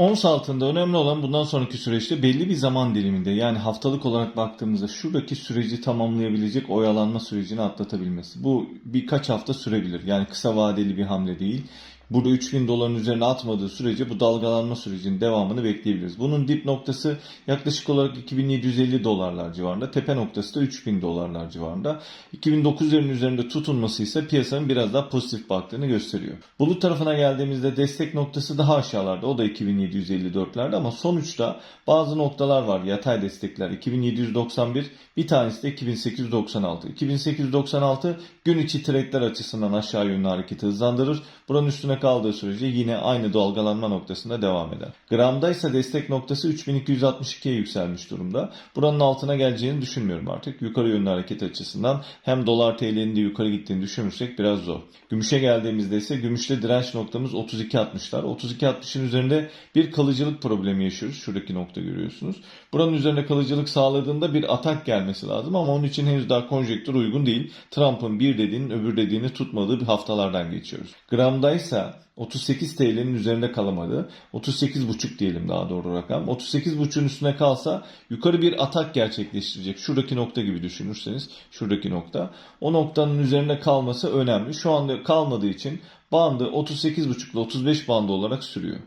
Ons altında önemli olan bundan sonraki süreçte belli bir zaman diliminde yani haftalık olarak baktığımızda şuradaki süreci tamamlayabilecek oyalanma sürecini atlatabilmesi. Bu birkaç hafta sürebilir. Yani kısa vadeli bir hamle değil. Burada 3000 doların üzerine atmadığı sürece bu dalgalanma sürecinin devamını bekleyebiliriz. Bunun dip noktası yaklaşık olarak 2750 dolarlar civarında. Tepe noktası da 3000 dolarlar civarında. 2009'ların üzerinde tutunması ise piyasanın biraz daha pozitif baktığını gösteriyor. Bulut tarafına geldiğimizde destek noktası daha aşağılarda. O da 2754'lerde ama sonuçta bazı noktalar var. Yatay destekler 2791 bir tanesi de 2896. 2896 gün içi trade'ler açısından aşağı yönlü hareketi hızlandırır. Buranın üstüne kaldığı sürece yine aynı dalgalanma noktasında devam eder. Gramda ise destek noktası 3262'ye yükselmiş durumda. Buranın altına geleceğini düşünmüyorum artık. Yukarı yönlü hareket açısından hem dolar TL'nin de yukarı gittiğini düşünürsek biraz zor. Gümüşe geldiğimizde ise gümüşte direnç noktamız 32.60'lar. 32.60'ın üzerinde bir kalıcılık problemi yaşıyoruz. Şuradaki nokta görüyorsunuz. Buranın üzerinde kalıcılık sağladığında bir atak gelmesi lazım ama onun için henüz daha konjektür uygun değil. Trump'ın bir dediğinin öbür dediğini tutmadığı bir haftalardan geçiyoruz. Gramda ise 38 TL'nin üzerinde kalamadı. 38,5 diyelim daha doğru rakam. 38,5'un üstüne kalsa yukarı bir atak gerçekleştirecek. Şuradaki nokta gibi düşünürseniz şuradaki nokta. O noktanın üzerinde kalması önemli. Şu anda kalmadığı için bandı 38,5 ile 35 bandı olarak sürüyor.